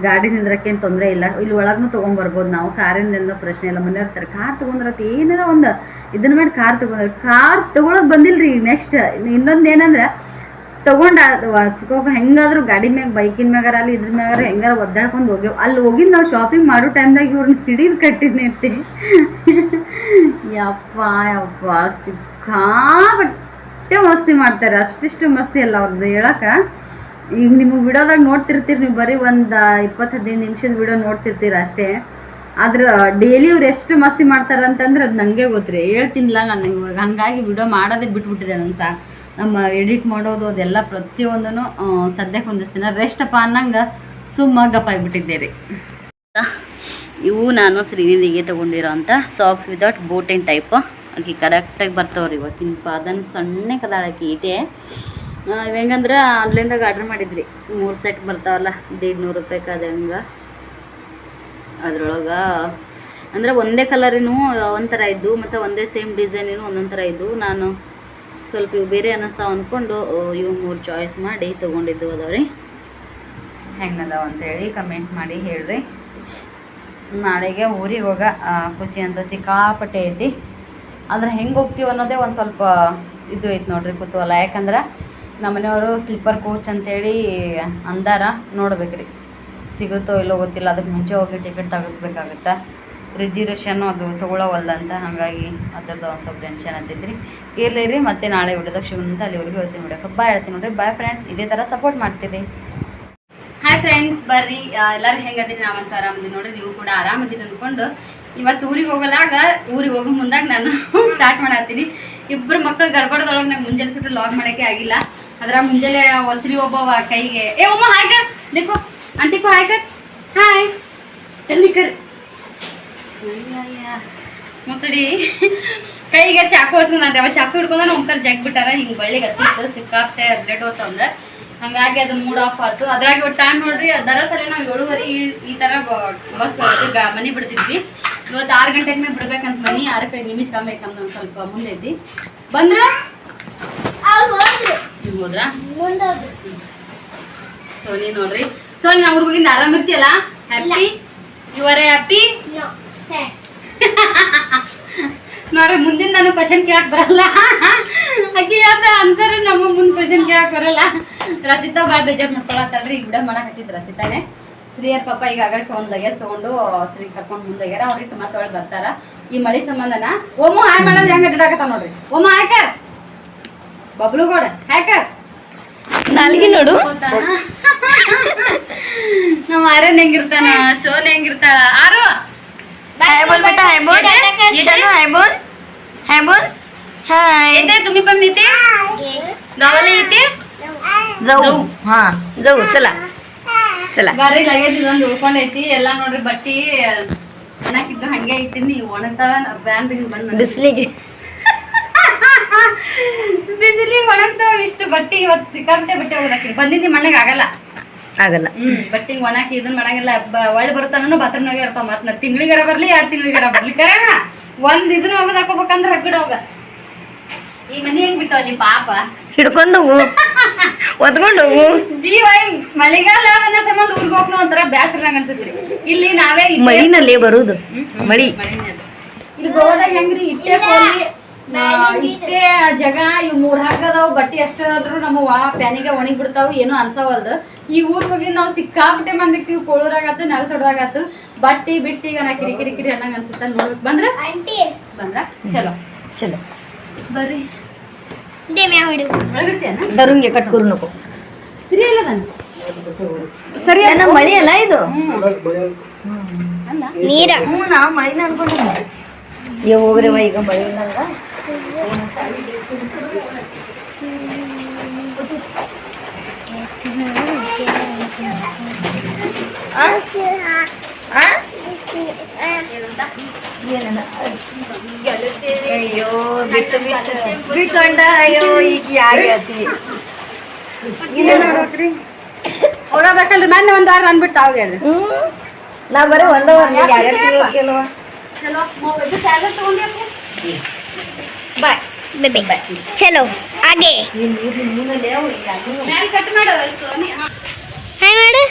ಗಾಡಿ ನಿಂದ್ರಕ್ಕೇನು ತೊಂದರೆ ಇಲ್ಲ. ಇಲ್ಲಿ ಒಳಗೂ ತೊಗೊಂಬರ್ಬೋದು ನಾವು. ಕಾರಿಂದ ಪ್ರಶ್ನೆ ಇಲ್ಲ. ಮನೆ ಇರ್ತಾರೆ ಕಾರ್ ತೊಗೊಂಡ್ರತ್ ಏನಾರ ಒಂದು ಇದನ್ನ ಮಾಡಿ ಕಾರ್ ತೊಗೊಂಡ್ರೆ ಕಾರ್ ತೊಗೊಳಕ್ ಬಂದಿಲ್ರಿ. ನೆಕ್ಸ್ಟ್ ಇನ್ನೊಂದು ಏನಂದ್ರೆ, ತಗೊಂಡ ಹೋಗೋ ಹೆಂಗಾದ್ರೂ ಗಾಡಿ ಮ್ಯಾಗ, ಬೈಕಿನ ಮ್ಯಾಗಾರ ಅಲ್ಲಿ ಇದ್ರ ಮ್ಯಾಗಾರ ಹೆಂಗಾರ ಒದ್ದಾಡ್ಕೊಂಡು ಹೋಗ್ಯವು. ಅಲ್ಲಿ ಹೋಗಿ ನಾವು ಶಾಪಿಂಗ್ ಮಾಡೋ ಟೈಮ್ದಾಗ ಇವ್ರನ್ನ ಹಿಡಿದು ಕಟ್ಟಿನೈತಿ ಯಪ್ಪ ಯಪ್ಪ, ಸಿಕ್ಕಾಪಟ್ಟೆ ಮಸ್ತಿ ಮಾಡ್ತಾರೆ. ಅಷ್ಟಿಷ್ಟು ಮಸ್ತಿ ಅಲ್ಲ ಅವ್ರದ್ದು ಹೇಳಕ ಈಗ ನಿಮಗೆ ವಿಡಿಯೋದಾಗ ನೋಡ್ತಿರ್ತೀರಿ, ನೀವು ಬರೀ ಒಂದು ಇಪ್ಪತ್ತು ಹದಿನೈದು ನಿಮಿಷದ ವಿಡಿಯೋ ನೋಡ್ತಿರ್ತೀರ ಅಷ್ಟೇ. ಆದ್ರೆ ಡೈಲಿ ಅವ್ರು ಎಷ್ಟು ಮಸ್ತಿ ಮಾಡ್ತಾರೆ ಅಂತಂದ್ರೆ ಅದು ನನಗೆ ಗೊತ್ತ್ರಿ. ಹೇಳ್ತೀನಿಲ್ಲ ನಾನು ಇವಾಗ ಹಂಗಾಗಿ ವಿಡಿಯೋ ಮಾಡೋದೇ ಬಿಟ್ಬಿಟ್ಟಿದೆ ನನ್ನ ಸಾ. ನಮ್ಮ ಎಡಿಟ್ ಮಾಡೋದು ಅದೆಲ್ಲ ಪ್ರತಿಯೊಂದೂ ಸದ್ಯಕ್ಕೆ ಹೊಂದಿಸ್ತೀನಿ. ರೆಸ್ಟಪ್ಪ ಅನ್ನಂಗೆ ಸುಮ್ಮ ಗಪ್ಪ ಆಗಿಬಿಟ್ಟಿದ್ದೆ ರೀ ಇವು ನಾನು ಶ್ರೀನಿಧಿಗೆ ತೊಗೊಂಡಿರೋ ಅಂಥ ಸಾಕ್ಸ್ ವಿತೌಟ್ ಅಂಡ್ ಟೈಪ್ ಆಕೆ ಕರೆಕ್ಟಾಗಿ ಬರ್ತಾವ್ರಿ ಇವತ್ತಿನ ಪಾದನ ಸಣ್ಣ ಕದಾಳಕ್ಕೆ ಇದೆ. ಹೆಂಗಂದ್ರೆ ಆನ್ಲೈನ್ದಾಗ ಆರ್ಡ್ರ್ ಮಾಡಿದ್ರಿ. ಮೂರು ಸೆಟ್ ಬರ್ತಾವಲ್ಲ ದೀಡ್ ನೂರು ರೂಪಾಯಿಗೆ ಅದು ಹೆಂಗೆ. ಅದ್ರೊಳಗೆ ಅಂದ್ರೆ ಒಂದೇ ಕಲರಿನೂ ಒಂಥರ ಇದ್ದು, ಮತ್ತು ಒಂದೇ ಸೇಮ್ ಡಿಸೈನಿನೂ ಒಂದೊಂದು ಥರ ಇದ್ದು. ನಾನು ಸ್ವಲ್ಪ ಇವು ಬೇರೆ ಅನ್ನಿಸ್ತಾವ ಅಂದ್ಕೊಂಡು ಇವು ಮೂರು ಚಾಯ್ಸ್ ಮಾಡಿ ತೊಗೊಂಡಿದ್ದು ಅದಾವ್ರಿ ಹೆಂಗದಾವ ಅಂತೇಳಿ ಕಮೆಂಟ್ ಮಾಡಿ ಹೇಳ್ರಿ. ನಾಳೆಗೆ ಊರಿಗೆ ಹೋಗ ಖುಷಿ ಅಂತ ಸಿಕ್ಕಾಪಟ್ಟೆ ಐತಿ. ಆದ್ರೆ ಹೆಂಗೆ ಹೋಗ್ತೀವಿ ಅನ್ನೋದೇ ಒಂದು ಸ್ವಲ್ಪ ಇದು ಐತೆ ನೋಡ್ರಿ ಕುತೂಹಲ. ಯಾಕಂದ್ರೆ ನಮ್ಮ ಮನೆಯವರು ಸ್ಲೀಪರ್ ಕೋಚ್ ಅಂತೇಳಿ ಅಂದಾರ, ನೋಡ್ಬೇಕ್ರಿ. ಸಿಗುತ್ತೋ ಇಲ್ಲೋ ಗೊತ್ತಿಲ್ಲ, ಅದಕ್ಕೆ ಮುಂಚೆ ಹೋಗಿ ಟಿಕೆಟ್ ತೆಗಿಸ್ಬೇಕಾಗತ್ತೆ. ರಿಸರ್ವೇಷನ್ನು ಅದು ತೊಗೊಳವಲ್ದಂತ ಹಾಗಾಗಿ ಅದ್ರದ್ದು ಒಂದು ಸ್ವಲ್ಪ ಟೆನ್ಷನ್ ಅಂತಿದ್ರಿ ಇರಲಿ ರೀ, ಮತ್ತೆ ನಾಳೆ ವಿಡಿಯೋದಾಗ ಶಿವಂತ ಅಲ್ಲಿವರೆಗೂ ಹೇಳ್ತೀನಿ ನೋಡೋಕೆ ಬಾಯ್ ಹೇಳ್ತೀನಿ ನೋಡಿರಿ, ಬಾಯ್ ಫ್ರೆಂಡ್ಸ್ ಇದೇ ಥರ ಸಪೋರ್ಟ್ ಮಾಡ್ತೀರಿ. ಹಾಯ್ ಫ್ರೆಂಡ್ಸ್ ಬರ್ರಿ. ಎಲ್ಲರೂ ಹೆಂಗದೀನಿ ನಾವಂತ ಆರಾಮದಿನ ನೋಡಿರಿ, ನೀವು ಕೂಡ ಆರಾಮದಿನ ಅಂದ್ಕೊಂಡು. ಇವತ್ತು ಊರಿಗೆ ಹೋಗಲಾಗ, ಊರಿಗೆ ಹೋಗೋ ಮುಂದಾಗ ನಾನು ಸ್ಟಾರ್ಟ್ ಮಾಡತ್ತೀನಿ. ಇಬ್ಬರು ಮಕ್ಕಳು ಗರ್ಭಡದೊಳಗೆ ನಂಗೆ ಮುಂಜಾನೆ ಸುಟ್ಟು ಲಾಗ್ ಮಾಡೋಕ್ಕೆ ಆಗಿಲ್ಲ. ಅದ್ರ ಮುಂಜಾನೆ ಒಸರಿ ಒಬ್ಬವ ಕೈಗೆ. ಏ ಅಮ್ಮ ಹಾಯ್ಕರ್ ದೇಕು ಅಂಟಿಕು ಹಾಯ್ಕರ್ ಹಾಯ್ ಚಲ್ಲಿಕರ್ ಮುಸಡಿ. ಕೈಗೆ ಚಾಕು ಹಚ್ಕೊಂಡ್ ಅವ ಚಾಕು ಹಿಡ್ಕೊಂಡ ಒಂಕರ್ ಜಗ್ ಬಿಟ್ಟಾರ ಹಿಂಗ್ ಬಳ್ಳಿಗೆ ಹತ್ತಿತ್ತು ಸಿಕ್ಕಾಗ್ತೆ ಬ್ಲಡ್ ಅಂದ್ರೆ ಹಂಗಾಗಿ ಅದು ಮೂಡ್ ಆಫ್ ಆಯ್ತು ಅದ್ರಾಗೆ ಒಟ್ಟು ಟೈಮ್ ನೋಡ್ರಿ, ದರ ಸಲ ನಾವು ಏಳುವರೆ ಈ ತರ ಬಸ್ ಈಗ ಮನೆ ಬಿಡ್ತಿದ್ವಿ. ಇವತ್ತು ಆರು ಗಂಟೆಗೆ ಬಿಡ್ಬೇಕಂತ ಮನಿ. ಆರಕ್ಕೆ ನಿಮಿಷ ಕಮ್ಮಿ ಕಮ್ಮಿ ಸ್ವಲ್ಪ ಮುಂದೆ ಇದ್ದಿ. ಬಂದ್ರ. ಹೋದ್ರಾ ಸೋನಿ ನೋಡ್ರಿ. ಸೋನಿ ನಾ ಹುಡುಗಿಂದ ಆರಾಮ್ ಇರ್ತೀಯಲ್ಲ? ಹ್ಯಾಪಿ ಯು ಆರ್ ಹ್ಯಾಪಿ ನೋಡ್ರಿ ಮುಂದಿನ ನಾನು ಕ್ವಶನ್ ಕೇಳಕ್ ಬರಲ್ಲ. ಅಕ್ಕಿ ಯಾವ್ದ ಆನ್ಸರ್ ನಮ್ಮ ಮುಂದ್ ಕ್ವಶನ್ ಕೇಳಕ್ ಬರಲ್ಲ. ರಚಿತಾ ಬಾಳ ಬೇಜಾರ್ ಮಾಡ್ಕೊಳತ್ತಾದ್ರಿ ಈಗ ಬಿಡ ಮಾಡಕ್ ಹತ್ತಿದ್ ರಚಿತಾನೆ. ಶ್ರೀಯರ್ ಪಾಪ ಈಗ ಆಗಕ್ಕೆ ಒಂದ್ ಲಗೇಜ್ ತಗೊಂಡು ಶ್ರೀ ಕರ್ಕೊಂಡ್ ಮುಂದೋಗ್ಯಾರ ಅವ್ರಿಗೆ ಮತ್ತೆ ಒಳಗೆ ಬರ್ತಾರ. ಈ ಮಳೆ ಸಂಬಂಧನ ಓಮು ಹಾಯ್ ಮಾಡೋದು ಹೆಂಗ ಅಡ್ಡಾಕತ್ತ ನೋಡ್ರಿ. ಓಮು ಹಾಕರ್ ಬಬ್ಲು ಗೋಡ ಹ್ಯಾಕರ್ ನಾಲ್ಗಿ ನೋಡು ನಮ್ಮ ಆರ್ಯನ್ ಹೆಂಗಿರ್ತಾನ ಸೋನ್ ಹೆಂಗಿರ್ತಾಳ ಆರು हाय बोल बेटा हाय बोल चलो हाय बोल हाय बोल हाय येते तुम्ही पण येते गावाला येते जाऊ हा जाऊ चला चला ಬಾರಿ ಲಗೇಜ್ ಇದೊಂದು ಉಳ್ಕೊಂಡೈತಿ ಎಲ್ಲ ನೋಡ್ರಿ ಬಟ್ಟಿ ಒಣಕಿದ್ದು ಹಂಗೆ ಇಟ್ಟಿನಿ ಒಣಗ್ತಾವ ಬ್ಯಾನ್ ತೆಗೆದು ಬಂದ್ ಬಿಸಿಲಿಗೆ ಬಿಸಿಲಿಗೆ ಒಣಗ್ತಾವ ಇಷ್ಟು ಬಟ್ಟಿ ಇವತ್ತು ಸಿಕ್ಕಾಪಟ್ಟೆ ಬಟ್ಟೆ ಹೋಗ್ಲಾಕಿ ಬಂದಿದ್ದು ಮನೆಗೆ ಆಗಲ್ಲ. ಆಗಲ್ಲ. ಹ್ಮ್ ಬಟ್ಟಿ ಒಣಾಕಿ ಇದನ್ನ ಮಾಡಂಗಿಲ್ಲ. ಒಳ್ಳೆ ಬರ್ತಾನು ಬಾತ್ರೂಮ್ನಾಗ ಇರ್ತಾವ ಮತ್ ನಾ ತಿಂಗಳಿಗಾರ ಬರ್ಲಿ ಎರಡ್ ತಿಂಗಳಿಗಾರ ಬರ್ಲಿ. ಕರೆನ ಒಂದ್ ಇದನ್ನ ಹೋಗೋದ್ ಹಾಕೋಬೇಕಂದ್ರ ಅಕ್ಕಡ ಹೋಗ. ಈ ಮನಿ ಹೆಂಗ್ ಬಿಟ್ಟು ಅಲ್ಲಿ ಪಾಪ? ಹಿಡ್ಕೊಂಡು ಹೋಗು ಒದ್ಕೊಂಡು ಹೋಗು ಜೀವ ಮಳೆಗಾಲ ಅದನ್ನ ಸಂಬಂಧ ಊರ್ಗ್ ಹೋಗ್ನು ಒಂಥರ ಬ್ಯಾಸರ ಅನ್ಸತ್ರಿ ಇಲ್ಲಿ ನಾವೇ ಮಳಿನಲ್ಲೇ ಬರುದು. ಮಳಿ. ಇಲ್ಲಿ ಗೋವಾದಾಗ ಹೆಂಗ್ರಿ? ಇಟ್ಟೆ ಇಷ್ಟೇ ಜಗ ಇವ್ ಮೂರ್ ಹಾಕದವ್ ಬಟ್ಟಿ ಅಷ್ಟಾದ್ರು ನಮ್ಮ ವಾ ಪ್ಯಾನಿಗೆ ಒಣಗಿ ಬಿಡ್ತಾವ ಏನು ಅನ್ಸವಲ್ದು. ಈ ಊರ್ ಹೋಗಿ ನಾವು ಸಿಕ್ಕಾಪಟ್ಟೆ ಮಂದಿಕ್ತಿವಿ ಕೋಳೂರಾಗತ್ತು ನೆಲ ತೊಡದಾಗತ್ತು ಬಟ್ಟಿ ಬಿಟ್ಟಿ ಈಗ ನಾ ಕಿರಿ ಕಿರಿ ಕಿರಿ ಅನ್ನಂಗ ಅನ್ಸುತ್ತ. ನೋಡ್ಬೇಕು. ಬಂದ್ರ? ಬಂದ್ರ? ಚಲೋ. ಚಲೋ. ಬರ್ರಿ. ದರುಂಗೆ ಸರಿ ಅಲ್ಲ ಮಳಿ ಅಲ್ಲ ಇದು? ಅಲ್ಲ? ನೀರ. ಹ್ಞೂ ನಾವು ಮಳಿನ ಅನ್ಕೊಂಡಿದ್ದೆ ಹೋಗ್ರಿ ಈಗ ಮಳಿ ಇಲ್ಲ? ಅಯ್ಯೋ ಬಿಟ್ಟು ಬಿಟ್ಟೊಂಡ ಅಯ್ಯೋ ನೋಡ್ರಿ ಹೋಗಬೇಕಲ್ರಿ ಮೊನ್ನೆ ಒಂದು ವಾರ ಅನ್ಬಿಟ್ಟು ಅವಾಗ ಹೇಳ್ರಿ ನಾ ಬರೀ ಒಂದ ಒಂದ್ ಎರಡು ಕೆಲವ ಬಾಯ್. ಬೇಬೆ ಚಲೋ. ಹಾಗೆ. ಮ್ಯಾಲ್ ಕಟ್ ಮಾಡು ಸೋನಿ ಹಾಯ್ ಮಾಡು.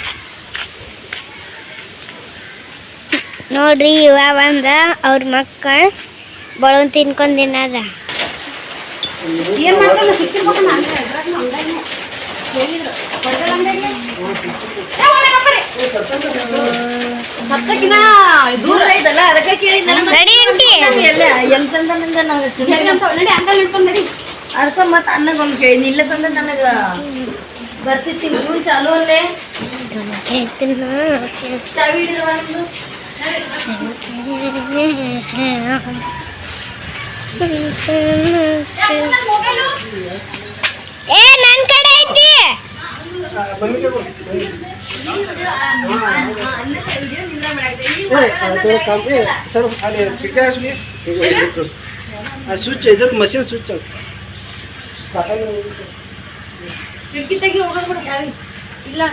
ನೋಡ್ರಿ ಇವ ಬಂದ ಅವ್ರ ಮಕ್ಕಳು ಬಳೊಂದು ತಿನ್ಕೊಂಡ್ ತಿನ್ನದ. ಏನ್ ಹತ್ತಕ್ಕಿನ ದೂರ ಇದಲ್ಲ ಅದಕ್ಕೆ ಕೇಳಿದ್ನಲ್ಲ ನಡಿ ಆಂಟಿ ಎಲ್ಲ ಎಲ್ಲಿ ತಂದ. ನಂಗೆ ನಡಿ ಅಂಕಲ್ ಹಿಡ್ಕೊಂಡ್ ನಡಿ. ಅದಕ್ಕೆ ಮತ್ತೆ ಅನ್ನಗೊಂದು ಕೇಳಿದ್ನಿ ಇಲ್ಲ ತಂದ ನನಗ ಬರ್ತಿತ್ತು ಇವ್ರು ಚಾಲು ಅಲ್ಲೇ. ಚಾವಿ ಹಿಡಿದ್ರ ಒಂದು ಏ ನನ್ ಕಡೆ ಐತಿ. ಸರ್ ಅಲ್ಲಿ ಫ್ರಿಡ್ಜ್ ಹಾಕಿ ಆ ಸ್ವಿಚ್ ಇದ್ರದ್ದು ಮಷಿನ್ ಸ್ವಿಚ್ ಅದು ಇಲ್ಲ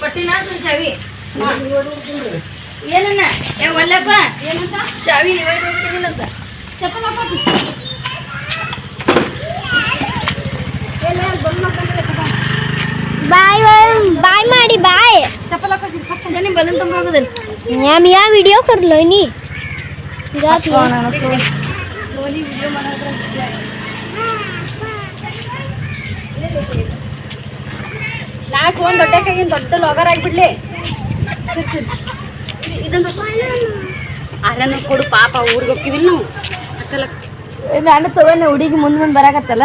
ಪಟ್ಟಿನ ಚಾವಿ ಏನನ್ನ ಏ ಒಲ್ಲಪ್ಪ ಏನಂತ ಚಾವಿ ಅಂತ ಚಪ್ಪಲ ಎಲ್ಲ ಬಂದು ಬಾಯ್ ಬಾಯ್ ಮಾಡಿ ಬಾಯ್. ಮ್ಯಾಮ್ ಯಾ ವಿಡಿಯೋ ಕರ್ಲೋ ನೀ? ನಾಲ್ಕು ಒಂದು ಫೋನ್ ಕೈಗಿನ ದೊಡ್ಡ ಲೋಗರ್ ಆಗಿಬಿಡ್ಲಿ. ಇದನ್ನು ಅಲ್ಲನ್ನು ಕೊಡು ಪಾಪ ಊರಿಗೆ ಹೋಗ್ತೀವಿ ನಾವು. ಅಕ್ಕಲ್ಲ ನಾನು ತಗೊಂಡೆ ಹುಡುಗಿ ಮುಂದೆ ಮುಂದೆ ಬರಾಕತ್ತಲ್ಲ.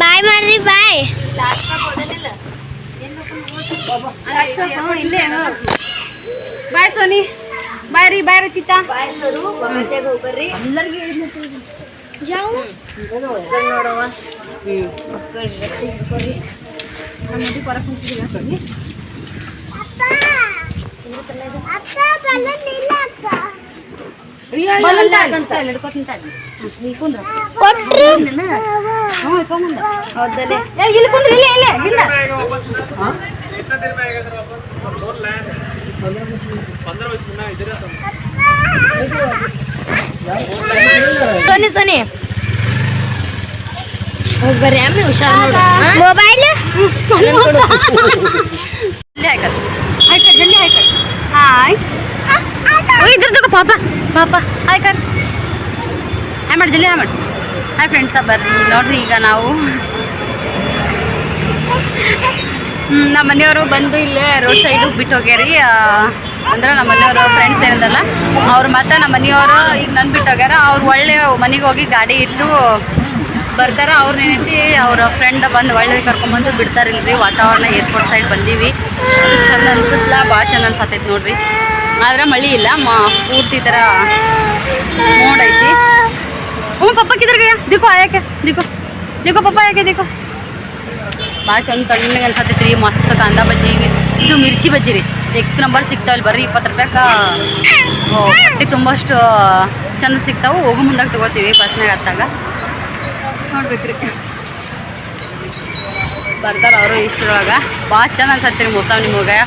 ಬಾಯ್ ಮಾಡ್ರಿ ಬಾಯ್ ಬಾಯ್ ಸೋನಿ ಬಾಯ್ ರೀ ಬಾಯ್ ರೀ ಚಿತ್ತಾ ಬರ್ರಿ ಜಾವು ನೋಡವ ಹಿಡ್ಕೊತೀನಿ ಸನಿ ಸನಿ ಹೋಗಿ ಬರ್ರಿ ಆಮೇಲೆ ಹುಷಾರು ಮೊಬೈಲ್ ಜಲ್ದಿ ಆಯ್ತು ಜಲ್ದಿ ಹಾಕಲ್ಲ ಹಾಯ್. ಪಾಪ ಪಾಪ. ಆಯ್ಕರ್ ಹಾಯ್ ಮಾಡಿ ಜಲ್ಲಿ ಹಾಯ್ ಮಾಡಿ ಹಾಯ್ ಫ್ರೆಂಡ್ಸ ಬರ್ರಿ ನೋಡ್ರಿ, ಈಗ ನಾವು. ನಮ್ಮ ಮನೆಯವರು ಬಂದು ಇಲ್ಲೇ ರೋಡ್ ಸೈಡು ಬಿಟ್ಟು ಹೋಗ್ಯಾರಿ. ಅಂದ್ರೆ ನಮ್ಮ ಮನೆಯವರು ಫ್ರೆಂಡ್ಸ್ ಏನದಲ್ಲ, ಅವ್ರು ಮತ್ತೆ ನಮ್ಮ ಮನೆಯವರು ಈಗ ನನ್ನ ಬಿಟ್ಟು ಹೋಗ್ಯಾರ. ಅವ್ರು ಒಳ್ಳೆ ಮನೆಗೆ ಹೋಗಿ ಗಾಡಿ ಇಟ್ಟು ಬರ್ತಾರ. ಅವ್ರು ಏನೈತಿ ಅವ್ರ ಫ್ರೆಂಡ್ ಬಂದು ಒಳ್ಳೆ ಕರ್ಕೊಂಬಂದು ಬಿಡ್ತಾರಿಲ್ರಿ ವಾತಾವರಣ ಏರ್ಪೋರ್ಟ್ ಸೈಡ್ ಬಂದೀವಿ. ಎಷ್ಟು ಚಂದ ಅನ್ಸುತ್ತಲ್ಲ ಭಾಳ ಚಂದ ಅನ್ಸತೈತಿ ನೋಡ್ರಿ. ಆದ್ರೆ ಮಳಿ ಇಲ್ಲ. ಮಾ, ಪೂರ್ತಿ ಥರ ಮೋಡ್ ಐತಿ. ಹ್ಞೂ ಪಪ್ಪ ಕಿದ್ರಿಗೆ ದಿಕ್ಕೋ ಆಯಾಕೆ देखो देखो ಪಪ್ಪ, ಯಾಕೆ ದಿಕ್ಕೋ ಭಾಳ ಚಂದ ತಣ್ಣಗೆ ಅನ್ಸತೈತಿ ರೀ, ಮಸ್ತ್ ಕಾಂದ ಬಜ್ಜಿ ಇದು ಮಿರ್ಚಿ ಬಜ್ಜಿ ರೀ. ಎಕ್ ನಂಬರ್ ಸಿಗ್ತಾವಲ್ಲ ಬರ್ರಿ, ಇಪ್ಪತ್ತು ರೂಪಾಯ್ಕ ಹೊಟ್ಟೆ ತುಂಬಷ್ಟು ಚಂದ ಸಿಗ್ತಾವು. ಹೋಗು ಮುಂದಾಗ ತಗೋತೀವಿ ಬಸ್ನಾಗ ಹತ್ತಾಗ. ನೋಡ್ಬೇಕ್ರಿ. ಬರ್ತಾರ ಅವರು ಇಷ್ಟರೊಳಗ. ಭಾಳ ಚಂದ ಅನ್ಸತ್ತೆ ರೀ ಮೋಸ ನಿಮಗೆ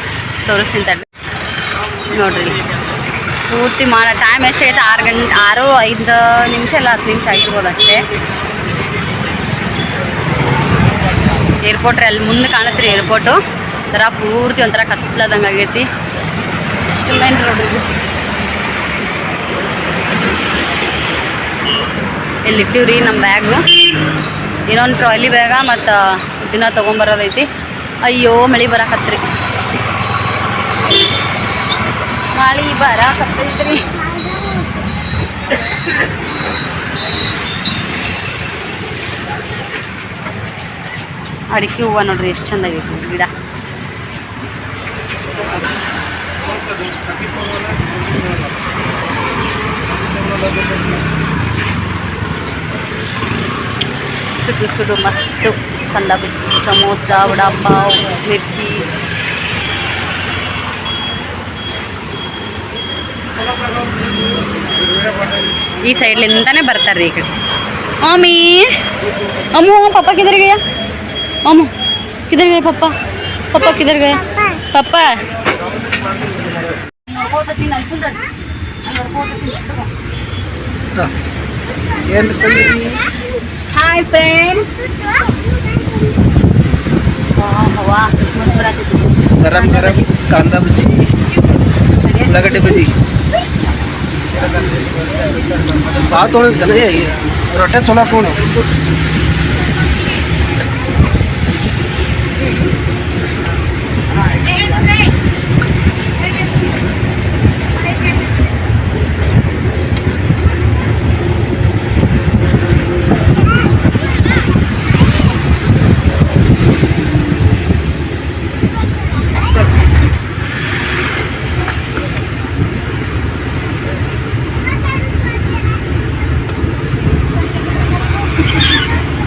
ತೋರಿಸ್ತೀನಿ ನೋಡ್ರಿ. ಇಲ್ಲಿ. ಪೂರ್ತಿ ಮಾಡೋ ಟೈಮ್ ಎಷ್ಟೈತೆ ಆರು ಗಂಟೆ, ಆರು, ಐದು ನಿಮಿಷ ಇಲ್ಲ, ಹತ್ತು ನಿಮಿಷ ಆಗಿರ್ಬೋದು ಅಷ್ಟೇ. ಏರ್ಪೋರ್ಟ್ರಿ ಅಲ್ಲಿ ಮುಂದೆ ಕಾಣತ್ತೆ ರೀ ಏರ್ಪೋರ್ಟು ಒಂಥರ ಪೂರ್ತಿ ಒಂಥರ ಕತ್ಲದಂಗೆ ಆಗೈತಿ. ಇಷ್ಟು ಮೇನ್ ರೋಡ್ ಇಲ್ಲಿ ಇಟ್ಟಿವ್ರಿ ನಮ್ಮ ಬ್ಯಾಗು ಇನ್ನೊಂದು ಟ್ರಾಲಿ ಬ್ಯಾಗ ಮತ್ತು ದಿನ ತೊಗೊಂಬರೋದೈತಿ ಅಯ್ಯೋ, ಮಳೆ ಬರಾಕತ್ರಿ. ಮಳೆ ಬರಾಕತ್ತೈತ್ರಿ ಅಡಿಕೆ ಹೂವು ನೋಡ್ರಿ ಎಷ್ಟು ಚಂದ ಆಗೈತಿ ಗಿಡ. ಸುಡು ಸುಡು ಮಸ್ತ್ ಕಂದ ಸಮೋಸ, ವಡಾಪಾವ್, ಮಿರ್ಚಿ. ಈ ಸೈಡ್ಲಿಂದಾನೇ ರೀ ಈ ಕಡೆ. ಆಮಿ ಅಮ್ಮು ಪಪ್ಪ ಕಿದರ್ ಅಮ್ಮ ಅಮ್ಮು ಕಿದರ್ ಗಯ ಪಪ್ಪ? ಪಪ್ಪ ಕಿದರ್ ಗಯ ಪಪ್ಪ ಹಾಯ್ ಫ್ರೆಂಡ್ಸ್ ಗರಂ ಗರಂ ಕಾಂದಾ ಬಜಿ ಉಳ್ಳಾಗಡ್ಡೆ ಬಜಿ ಭಾಳ ತೊಗೊಂಡಿದ್ದಾನೆ ರೊಟ್ಟೆ ಚಲೋ ಹಾಕೊಂಡು ಇನ್ನೊಂದ್ಸರಿ ಈ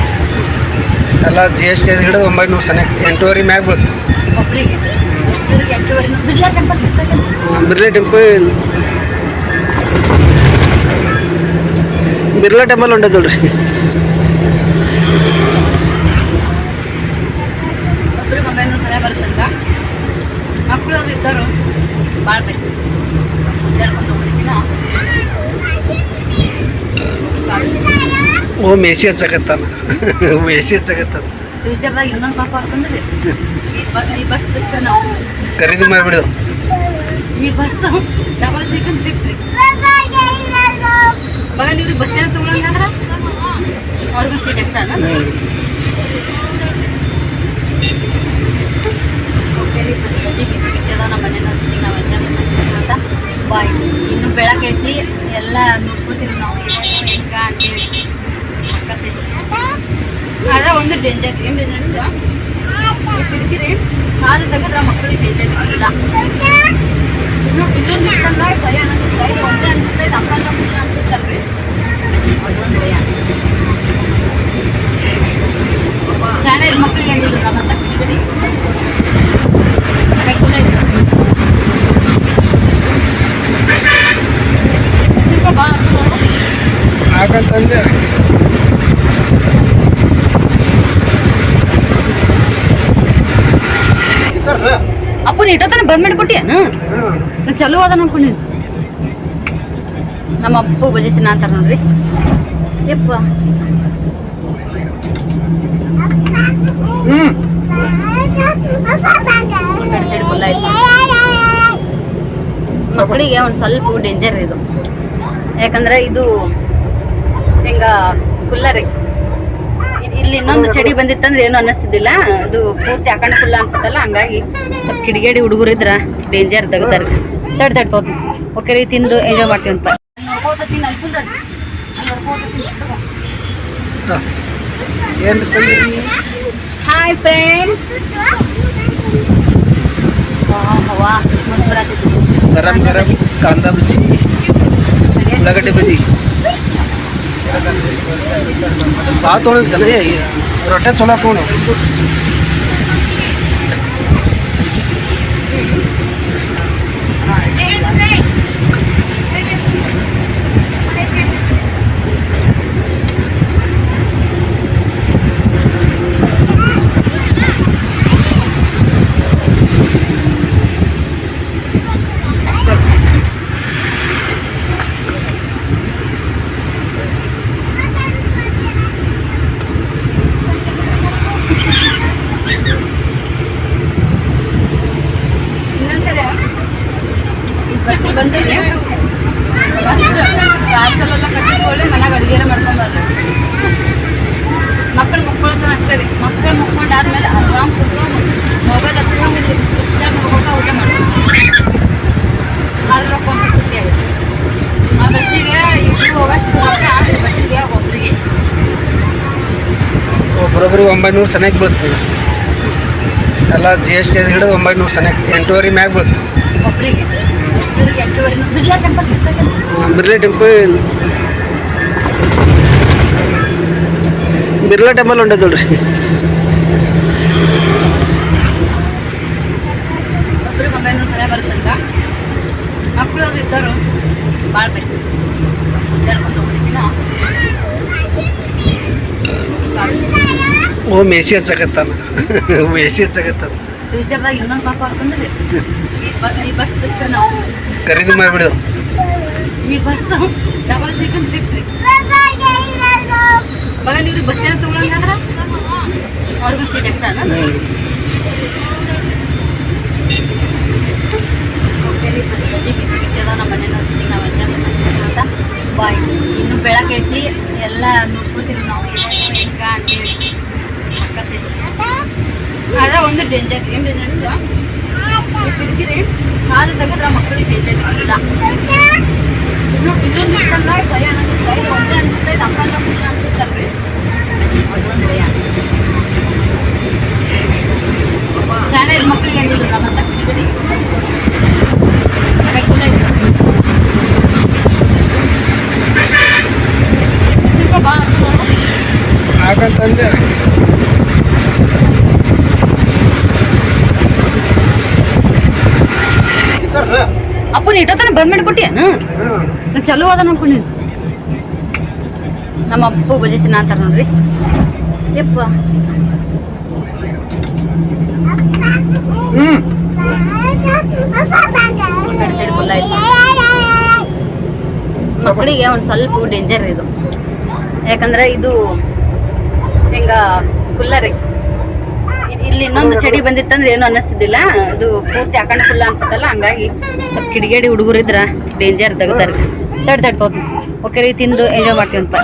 ಎಲ್ಲ ಜಿ ಎಸ್ ಟಿ ಹಿಡಿದು ಒಂಬೈನೂರು ಸನಿಯಾಗಿ ಎಂಟೂವರೆ ಮ್ಯಾಗ ಬೀಳುತ್ತೆ ಬಿರ್ಲಾ ಟೆಂಪಲ್ ಬಿರ್ಲಾ ಟೆಂಪಲ್ ಉಂಟದ ನೋಡ್ರಿ ಮಕ್ಕಳು ಇದ್ದರು ಭಾಳ ಬೆಸ್ಟ್ ಮುದ್ದಾಡ್ಕೊಂಡು ಹೋಗೋದಕ್ಕಿಂತ ಓ ಮೇಸಿ ಹಚ್ಚಕತ್ತಾನ ಮೇಸಿ ಹಚ್ಚಕತ್ತಾನ ಫ್ಯೂಚರ್ದಾಗ ಇನ್ನೊಂದು ಪಾಪ ಹಾಕೊಂಡ್ರಿ ಈ ಬಸ್ ಬಸ್ ಫಿಕ್ಸ್ ನಾವು ಖರೀದಿ ಮಾಡಿಬಿಡು. ಈ ಬಸ್ ಡಬಲ್ ಸೀಟ್ ಫಿಕ್ಸ್ ರೀ. ಮಗ ನೀವು ಬಸ್ ಎಲ್ಲ ತಗೊಳಂಗಂದ್ರ ಸೀಟ್ ಎಕ್ಸ್ಟ್ರಾ ಓಕೆ ರೀ ಬಜ್ಜಿ ಬಿಸಿ ಬಿಸಿ ಅದ ನಮ್ಮ ಮನೆ ಜೊತೆಗೆ ನಾವು ಎಂಜಾಯ್ ಮಾಡ್ತಾ ಬಾಯ್ ಇನ್ನು ಬೆಳಕೈತಿ ಎಲ್ಲ ನೋಡ್ಕೋತೀವಿ ನಾವು. ಹೆಂಗ ಅಂತೇಳಿ ಸಕ್ಕತ್ತೈತಿ ಅದ ಒಂದು ಡೇಂಜರ್ ಏನು ಡೇಂಜರ್ ಇಲ್ಲ ಕಿಟಕಿರಿ ಕಾಲು ತೆಗೆದ್ರೆ ಮಕ್ಕಳಿಗೆ ಡೇಂಜರ್ ಇಲ್ಲ ಇನ್ನು ಇನ್ನೊಂದು ಇತ್ತಂದ್ರೆ ಭಯ ಅನಿಸುತ್ತೆ ಇದು ಒಂದೇ ಅನಿಸುತ್ತೆ ಇದು ಅಪ್ಪ ಅಂತ ಅನ್ಸುತ್ತಲ್ರಿ ಅದೊಂದು ಭಯ ಶಾಲೆ ಮಕ್ಕಳಿಗೆ ಏನಿಲ್ಲ ನಮ್ಮಂತ ಕಿಟಕಿಡಿ ಅನುಕೂಲ ಇದೆ ಇದಕ್ಕೆ ಭಾಳ ಅನುಕೂಲ ನೋಡು. ಯಾಕಂತಂದ್ರೆ ಅಪ್ಪ ನೀ ಇಟ್ಟೋತನ ಬಂದ್ ಮಾಡಿಕೊಟ್ಟಿಯೇನು ನಾನು ಚಲೋ ಅದ ಅನ್ಕೊಂಡಿನಿ ನಮ್ಮ ಅಪ್ಪು ಬಜಿ ತಿನ್ನ ಅಂತಾರ ನೋಡ್ರಿ ಯಪ್ಪ ಹ್ಮ್ ಕಡೆ ಸೈಡ್ ಫುಲ್ ಆಯ್ತು ಮಕ್ಕಳಿಗೆ ಒಂದು ಸ್ವಲ್ಪ ಡೇಂಜರ್ ಇದು ಯಾಕಂದ್ರೆ ಇದು ಹಿಂಗ ಕುಲ್ಲರಿ ಇಲ್ಲಿ ಇನ್ನೊಂದು ಚಡಿ ಬಂದಿತ್ತಂದ್ರೆ ಏನು ಅನ್ನಿಸ್ತಿದ್ದಿಲ್ಲ. ಅದು ಪೂರ್ತಿ ಅಕಂಡ ಫುಲ್ಲ ಅನ್ಸುತ್ತಲ್ಲ, ಹಂಗಾಗಿ ಸ್ವಲ್ಪ ಕಿಡಿಗೇಡಿ ಹುಡುಗರು ಇದ್ರ ಡೇಂಜರ್ ತೆಗ್ದಾರ. ತಡ್ ತಡ್ ಹೋಗಿ ಓಕೆ ರೀ ತಿಂದು ಎಂಜಾಯ್ ಮಾಡ್ತೀವಿ ಅಂತ. ಹಾಯ್ ಫ್ರೆಂಡ್ ಗರಂ ಗರಂ, ಕಾಂದಾ ಬಜ್ಜಿ, ಉಳ್ಳಾಗಡ್ಡೆ ಬಜ್ಜಿ. ಭಾಳ ತೊಗೊಂಡಿದ್ದಾನೆ ರೊಟ್ಟೆ ಚಲೋ ತೊಗೊಂಡು ಇನ್ನೊಂದ್ಸಲ ಈ ಬಸ್ಸಿಗೆ ಬಂದಿರಿ ಫಸ್ಟ್ ಪಾರ್ಸಲೆಲ್ಲ ಕಟ್ಟಿಕೊಳ್ಳಿ ಮನೆಗೆ ಅಡುಗೆ ಮಾಡ್ಕೊಂಬರ್ರಿ ಮಕ್ಕಳು ಮುಕ್ಕೊಳತ್ತ ಅಷ್ಟೇ ರೀ ಮಕ್ಕಳು ಮುಕ್ಕೊಂಡಾದ್ಮೇಲೆ ಆರಾಮ್ ಕೂತ್ಕೊಂಡು ಮೊಬೈಲ್ ಹಚ್ಕೊಂಡು ಪಿಕ್ಚರ್ ನೋಡ್ಕೊಂಡು ಊಟ ಮಾಡ್ತೀವಿ ಆದ್ರೆ ರೊಕ್ಕ ಒಂದು ಖುಷಿ ಆಗುತ್ತೆ ಆ ಬಸ್ಸಿಗೆ ಇಬ್ಬರು ಹೋಗಷ್ಟು ರೊಕ್ಕ ಈ ಬಸ್ಸಿಗೆ ಒಬ್ಬರಿಗೆ ಒಬ್ಬರೊಬ್ಬರಿಗೆ ಒಂಬೈನೂರು ಸನಕ್ಕೆ ಬೀಳ್ತದೆ. ಎಲ್ಲ ಜಿ ಎಸ್ ಟಿ ಹಿಡಿದು ಒಂಬೈನೂರು ಸನಕ್ಕೆ ಎಂಟೂವರೆ ಮ್ಯಾಗ ಬೀಳ್ತು ಒಬ್ಬರಿಗೆ ಒಬ್ಬರಿಗೆ ಎಂಟೂವರೆ Birla temple Birla temple Birla temple ಹೊಂಟೈತೆ ನೋಡ್ರಿ ಮಕ್ಕಳು ಅದು ಇದ್ದರು ಭಾಳ ಬೆಸ್ಟ್. ಮುದ್ದಾಡ್ಕೊಂಡು ಹೋಗೋದಕ್ಕಿಂತ ಓ ಮೇಸಿ ಹಚ್ಚಕತ್ತಾನ. ಮೇಸಿ ಹಚ್ಚಕತ್ತಾನ. ಫ್ಯೂಚರ್ದಾಗ ಇನ್ನೊಂದು ಪಾಪ ಹಾಕೊಂಡ್ರಿ ಈ ಬಸ್ ಫಿಕ್ಸ್ ನಾವು ಖರೀದಿ ಮಾಡಿಬಿಡು. ಈ ಬಸ್ ಡಬಲ್ ಸೀಟ್ ಅಂತ ಫಿಕ್ಸ್ ರೀ. ಬಗ ನೀವು ಬಸ್ ಏನೋ ತಗೊಳಂಗಾದ್ರ ಅವ್ರಿಗೊಂದು ಸೀಟ್ ಎಕ್ಸ್ಟ್ರಾ ಅದಾವ ನಮ್ಮ ಮನೆ ನಾವು ಎಂಜಾಯ್ ಮಾಡ್ತೀವಿ ಅಂತ ಬಾಯ್ ಇನ್ನು ಬೆಳಕೈತಿ ಎಲ್ಲ ನೋಡ್ಕೋತೀವಿ ನಾವು. ಹೆಂಗ ಅಂತೇಳಿ ಸಕ್ಕತ್ತೈತಿ ಅದ ಒಂದು ಡೇಂಜರ್ ಏನು ಡೇಂಜರ್ ಇಲ್ಲ ಈ ಕಿಟಕಿರಿ ಕಾಲು ತೆಗೆದ್ರೆ ಮಕ್ಕಳಿಗೆ ಡೇಂಜರ್ ಇಲ್ಲ ಇನ್ನು ಇನ್ನೊಂದು ಇತ್ತಂದ್ರೆ ಭಯ ಅನಿಸುತ್ತೆ ಇದು ಒಂದೇ ಅನಿಸುತ್ತೆ ಇದು ಅಪ್ಪ ಅಂತ ಅನ್ಸುತ್ತಲ್ರಿ ಅದೊಂದು ಭಯ ಶಾಲೆ ಮಕ್ಕಳಿಗೆ ಏನಿಲ್ಲ ನಮ್ಮಂತ ಕಿಟಕಿಡಿ ಅನುಕೂಲ ಅಪ್ಪ ಇಟ್ಟೋತನ ಬಂದ್ ಮಾಡಿಕೊಟ್ಟಿಯೇನು ಚಲೋ ಅದ ಅನ್ಕೊಂಡಿನಿ ನಮ್ಮ ಅಪ್ಪು ಬಜಿ ತಿನ್ನ ಅಂತಾರ ನೋಡ್ರಿ. ಯಪ್ಪ. ಮಕ್ಕಳಿಗೆ ಒಂದು ಸ್ವಲ್ಪ ಡೇಂಜರ್ ಇದು. ಯಾಕಂದ್ರೆ ಇದು ಹಿಂಗ ಕುಲ್ಲರಿ. ಇಲ್ಲಿ ಇನ್ನೊಂದು ಚಡಿ ಬಂದಿತ್ತಂದ್ರೆ ಏನು ಅನ್ನಿಸ್ತಿದ್ದಿಲ್ಲ. ಅದು ಪೂರ್ತಿ ಹಾಕೊಂಡು ಫುಲ್ಲ ಅನ್ಸುತ್ತಲ್ಲ, ಹಂಗಾಗಿ ಸ್ವಲ್ಪ ಕಿಡಿಗೇಡಿ ಹುಡುಗರು ಇದ್ರ ಡೇಂಜರ್ ತೆಗ್ದಾರ. ತಡ್ ತಡ್ ಓಕೆ ರೀ, ತಿಂದು ಎಂಜಾಯ್ ಮಾಡ್ತೀವಿ ಅಂತ.